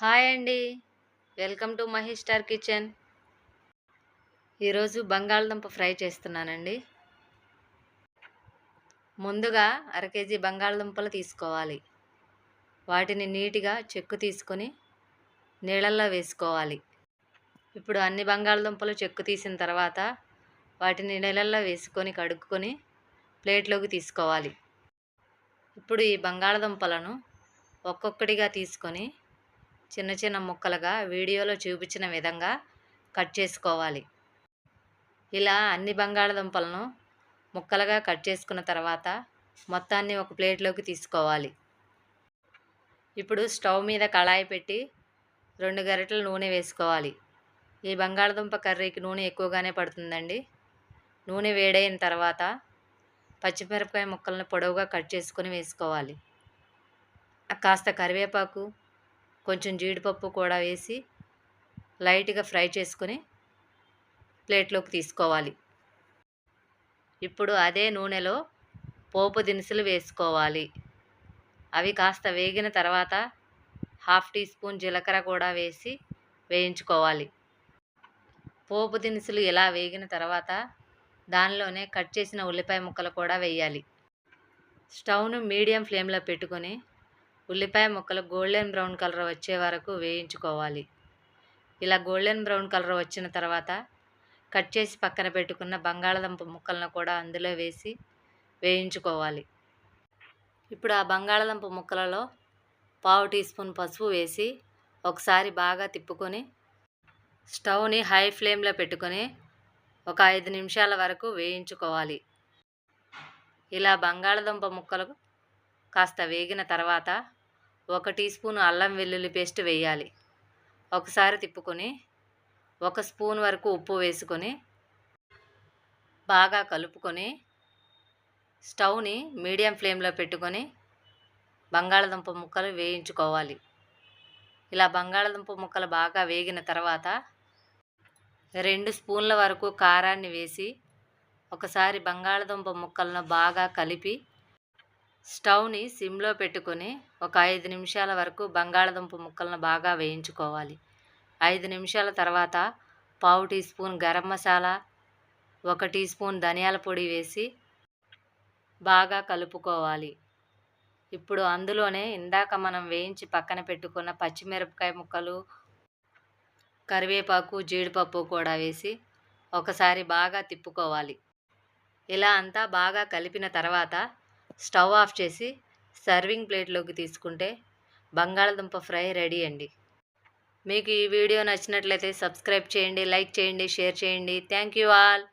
Hi అండి. Welcome to Mahesh star kitchen. ఈరోజు బంగాళదుంప ఫ్రై చేస్తున్నానండి. ముందుగా అర కేజీ బంగాళదుంపలు తీసుకోవాలి. వాటిని నీట్గా చెక్కు తీసుకొని నీళ్ళల్లో వేసుకోవాలి. ఇప్పుడు అన్ని బంగాళదుంపలు చెక్కు తీసిన తర్వాత వాటిని నీళ్ళల్లో వేసుకొని కడుక్కొని ప్లేట్లోకి తీసుకోవాలి. ఇప్పుడు ఈ బంగాళదుంపలను ఒక్కొక్కటిగా తీసుకొని చిన్న చిన్న ముక్కలుగా వీడియోలో చూపించిన విధంగా కట్ చేసుకోవాలి. ఇలా అన్ని బంగాళదుంపలను ముక్కలుగా కట్ చేసుకున్న తర్వాత మొత్తాన్ని ఒక ప్లేట్లోకి తీసుకోవాలి. ఇప్పుడు స్టవ్ మీద కళాయి పెట్టి రెండు గరిటెలు నూనె వేసుకోవాలి. ఈ బంగాళదుంప కర్రీకి నూనె ఎక్కువగానే పడుతుందండి. నూనె వేడైన తర్వాత పచ్చిమిరపకాయ ముక్కలను పొడవుగా కట్ చేసుకొని వేసుకోవాలి. కాస్త కరివేపాకు కొంచెం జీడిపప్పు కూడా వేసి లైట్గా ఫ్రై చేసుకొని ప్లేట్లోకి తీసుకోవాలి. ఇప్పుడు అదే నూనెలో పోపు దినుసులు వేసుకోవాలి. అవి కాస్త వేగిన తర్వాత హాఫ్ టీ స్పూన్ జీలకర్ర కూడా వేసి వేయించుకోవాలి. పోపు దినుసులు ఇలా వేగిన తర్వాత దానిలోనే కట్ చేసిన ఉల్లిపాయ ముక్కలు కూడా వేయాలి. స్టవ్ను మీడియం ఫ్లేమ్లో పెట్టుకొని ఉల్లిపాయ ముక్కలు గోల్డెన్ బ్రౌన్ కలర్ వచ్చే వరకు వేయించుకోవాలి. ఇలా గోల్డెన్ బ్రౌన్ కలర్ వచ్చిన తర్వాత కట్ చేసి పక్కన పెట్టుకున్న బంగాళదుంప ముక్కలను కూడా అందులో వేసి వేయించుకోవాలి. ఇప్పుడు ఆ బంగాళదుంప ముక్కలలో పావు టీ స్పూన్ పసుపు వేసి ఒకసారి బాగా తిప్పుకొని స్టవ్ని హై ఫ్లేమ్లో పెట్టుకొని ఒక ఐదు నిమిషాల వరకు వేయించుకోవాలి. ఇలా బంగాళదుంప ముక్కలు కాస్త వేగిన తర్వాత ఒక టీ స్పూన్ అల్లం వెల్లుల్లి పేస్ట్ వేయాలి. ఒకసారి తిప్పుకొని ఒక స్పూన్ వరకు ఉప్పు వేసుకొని బాగా కలుపుకొని స్టవ్ని మీడియం ఫ్లేమ్లో పెట్టుకొని బంగాళదుంప ముక్కలు వేయించుకోవాలి. ఇలా బంగాళదుంప ముక్కలు బాగా వేగిన తర్వాత రెండు స్పూన్ల వరకు కారాన్ని వేసి ఒకసారి బంగాళదుంప ముక్కలను బాగా కలిపి స్టవ్ని సిమ్లో పెట్టుకొని ఒక ఐదు నిమిషాల వరకు బంగాళదుంప ముక్కలను బాగా వేయించుకోవాలి. ఐదు నిమిషాల తర్వాత పావు టీ స్పూన్ గరం మసాలా ఒక టీ స్పూన్ ధనియాల పొడి వేసి బాగా కలుపుకోవాలి. ఇప్పుడు అందులోనే ఇందాక మనం వేయించి పక్కన పెట్టుకున్న పచ్చిమిరపకాయ ముక్కలు కరివేపాకు జీడిపప్పు కూడా వేసి ఒకసారి బాగా తిప్పుకోవాలి. ఇలా అంతా బాగా కలిపిన తర్వాత స్టవ్ ఆఫ్ చేసి సర్వింగ్ ప్లేట్లోకి తీసుకుంటే బంగాళదుంప ఫ్రై రెడీ అండి. మీకు ఈ వీడియో నచ్చినట్లయితే సబ్స్క్రైబ్ చేయండి లైక్ చేయండి షేర్ చేయండి. Thank you all.